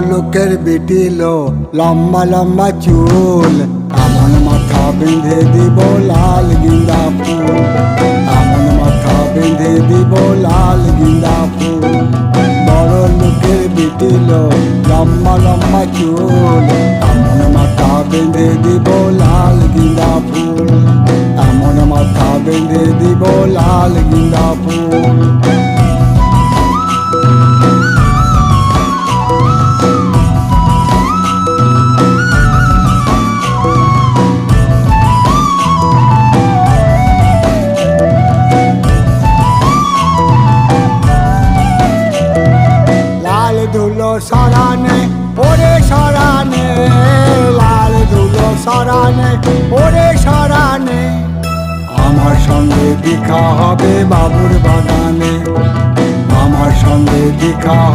লোকের বিটিল, লম্বা লম্বা চুল। এমন মাথা বেঁধে দিব লাল গিন্দা ফুল। এমন মাথা বেঁধে দিব লাল গিন্দা ফুল। বড় লোকের বিটিল, লম্বা লম্বা চুল। এমন মাথা বেঁধে দিব লাল গিন্দা ফুল। এমন মাথা বেঁধে দিব লাল গিন্দা ফুল। সরানে, ওরে সরানে, লাল ধুলো সরানে, ওরে সরানে। আমার সঙ্গে দেখা হবে বাবুর বাগানে, আমার সঙ্গে হবে